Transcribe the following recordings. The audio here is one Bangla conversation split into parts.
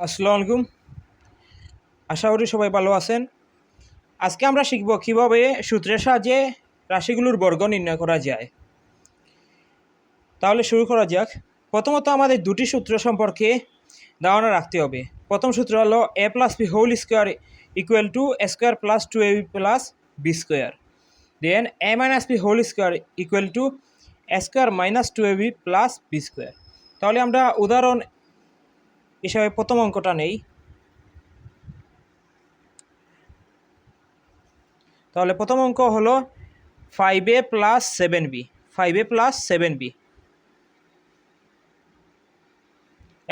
আসসালামু আলাইকুম। আশা করি সবাই ভালো আছেন। আজকে আমরা শিখব কীভাবে সূত্রের সাহায্যে রাশিগুলোর বর্গ নির্ণয় করা যায়। তাহলে শুরু করা যাক। প্রথমত আমাদের দুটি সূত্র সম্পর্কে ধারণা রাখতে হবে। প্রথম সূত্র হলো A plus B whole square equal to A square plus two A plus B square then A minus B whole square equal to A square minus two A B plus B square তাহলে আমরা উদাহরণ হিসাবে প্রথম অঙ্কটা নেই। তাহলে প্রথম অঙ্ক হলো five A plus seven B five A plus seven B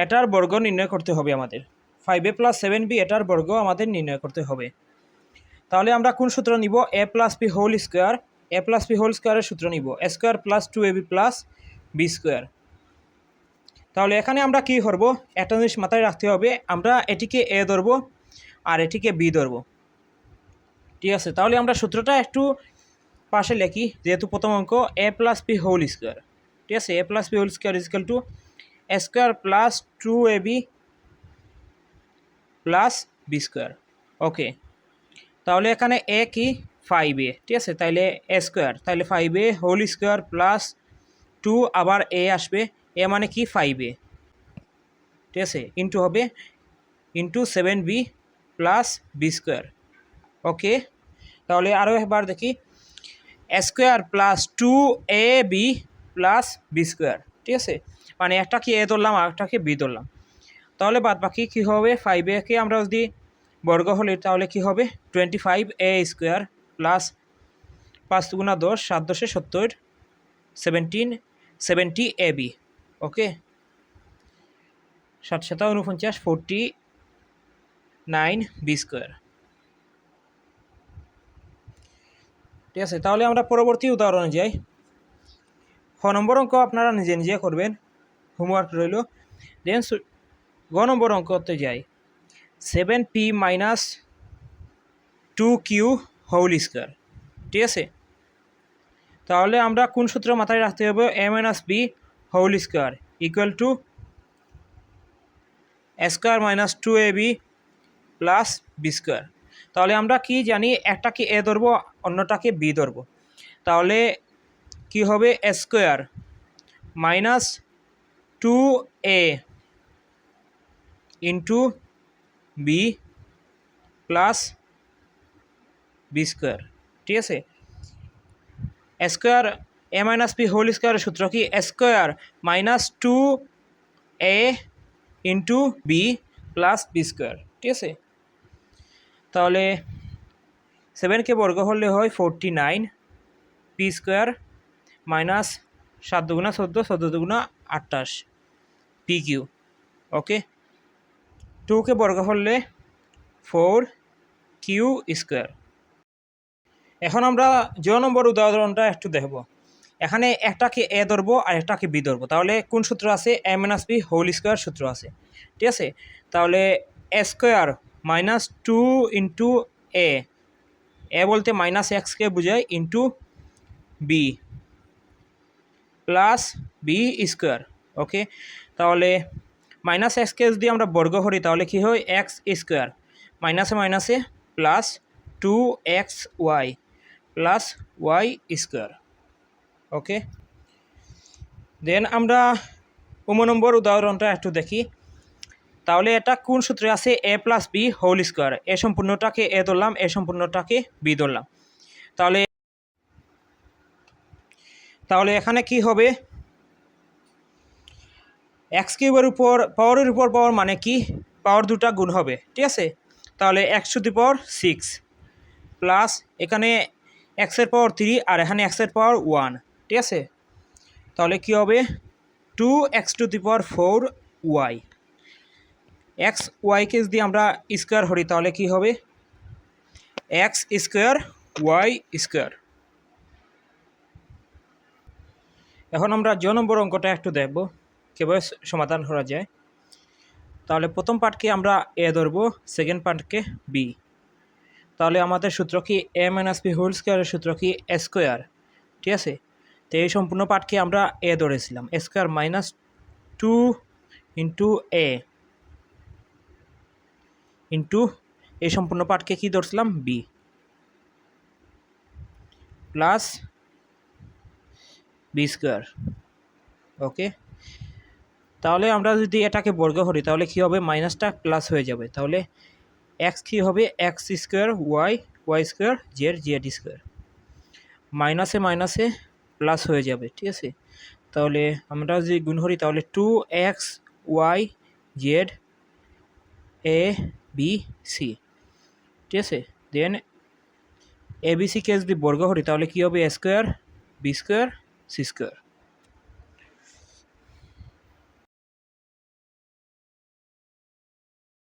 এটার বর্গ নির্ণয় করতে হবে আমাদের। Five A plus seven B এটার বর্গ আমাদের নির্ণয় করতে হবে। তাহলে আমরা কোন সূত্র নিব? A plus B whole square A plus B whole স্কোয়ারের সূত্র নিব। A square plus two A B plus B square তাহলে এখানে আমরা কি করব একটা জিনিস মাথায় রাখতে হবে। আমরা এটিকে এ ধরবো আর এটিকে বি ধরবো। ঠিক আছে, তাহলে আমরা সূত্রটা একটু পাশে লিখি, যেহেতু প্রথম অঙ্ক A plus B whole square ঠিক আছে A plus B whole square equal to A square plus two A B plus B square okay তাহলে এখানে এ কি? ফাইভ এ ঠিক আছে, তাইলে এ স্কোয়ার তাহলে five A whole square plus two আবার এ আসবে। এ মানে কি ফাইভ এ ঠিক আছে ইন্টু হবে into seven B plus B square okay তাহলে আরও একবার দেখি square plus two A B plus B square ঠিক আছে? মানে একটাকে এ ধরলাম, আর একটাকে বি ধরলাম। তাহলে বাদ বাকি কী হবে ফাইভ একে আমরা যদি বর্গ হলে তাহলে কি হবে? Twenty five a square plus পাঁচ দুগুণা দশ, সাত দশে সত্তর সেভেন্টিন সেভেন্টি বি ওকে। সাত সাতা উনপঞ্চাশ ফোরটি নাইন বি স্কোয়ার। ঠিক আছে, তাহলে আমরা পরবর্তী উদাহরণে যাই। খ নম্বর অঙ্ক আপনারা নিজে নিজে করবেন, হোমওয়ার্ক রইল। দেন গ নম্বর অঙ্কতে যাই। Seven p minus two q whole square. ঠিক আছে? তাহলে আমরা কোন সূত্র মাথায় রাখতে হবে? A minus b whole square equal to square minus two a b plus b square তাহলে আমরা কি জানি, একটাকে এ ধরবো, অন্যটাকে বি ধরবো। তাহলে কি হবে? Square minus two a into b plus b square ঠিক আছে? Square a minus b whole স্কোয়ারের সূত্র কি? Square minus two a into b plus b square ঠিক আছে? তাহলে সেভেনকে বর্গ হলে হয় forty nine p square minus সাত দুগুণা চোদ্দ চোদ্দ দুগুণা আটাশ পি কিউ ওকে টুকে বর্গ হলে ফোর কিউ স্কোয়ার এখন আমরা জ নম্বর উদাহরণটা একটু দেখব। এখানে একটাকে এ ধরবো আর একটাকে বি ধরবো। তাহলে কোন সূত্র আছে? A minus b whole square সূত্র আছে। ঠিক আছে? তাহলে a square minus two into a a বলতে মাইনাস এক্সকে বোঝায় into b plus b square okay তাহলে মাইনাস এক্সকে যদি আমরা বর্গ করি, তাহলে কী হয়? এক্স স্কোয়ার মাইনাসে মাইনাসে plus two x y plus y square okay then আমরা উম নম্বর উদাহরণটা একটু দেখি। তাহলে এটা কোন সূত্রে আছে? A plus b whole square এ সম্পূর্ণটাকে এ ধরলাম, এ সম্পূর্ণটাকে বি ধরলাম। তাহলে তাহলে এখানে কি হবে? এক্স কিউবের উপর পাওয়ারের উপর পাওয়ার মানে কি? পাওয়ার দুটা গুণ হবে, ঠিক আছে? তাহলে x to the power six plus এখানে এক্সের পাওয়ার থ্রি আর এখানে এক্সের পাওয়ার ওয়ান ঠিক আছে? তাহলে কি হবে? Two x to the power four y x ওয়াইকে যদি আমরা স্কোয়ার হরি তাহলে কি হবে? এক্স স্কোয়ার ওয়াই স্কোয়ার এখন আমরা জ নম্বর অঙ্কটা একটু দেখব, কীভাবে সমাধান করা যায়। তাহলে প্রথম পার্টকে আমরা এ ধরবো সেকেন্ড পার্টকে বি তাহলে আমাদের সূত্র কি এ মাইনাস বি হোল স্কোয়ারের সূত্র কি এ স্কোয়ার ঠিক আছে? তো এই সম্পূর্ণ পার্টকে আমরা এ ধরেছিলাম। Square minus two into a. Into এই সম্পূর্ণ পার্টকে কী ধরছিলাম? B. Plus b square. Okay? তাহলে আমরা যদি এটাকে বর্গ করি, তাহলে কী হবে? মাইনাসটা প্লাস হয়ে যাবে। তাহলে এক্স কী হবে? X square y y square z z square. মাইনাসে মাইনাসে প্লাস হয়ে যাবে, ঠিক আছে? তাহলে আমরা যদি গুণ করি, তাহলে two x y z a b c ঠিক আছে? দেন এ বি সিকে যদি বর্গ করি, তাহলে কী হবে? A square b square c square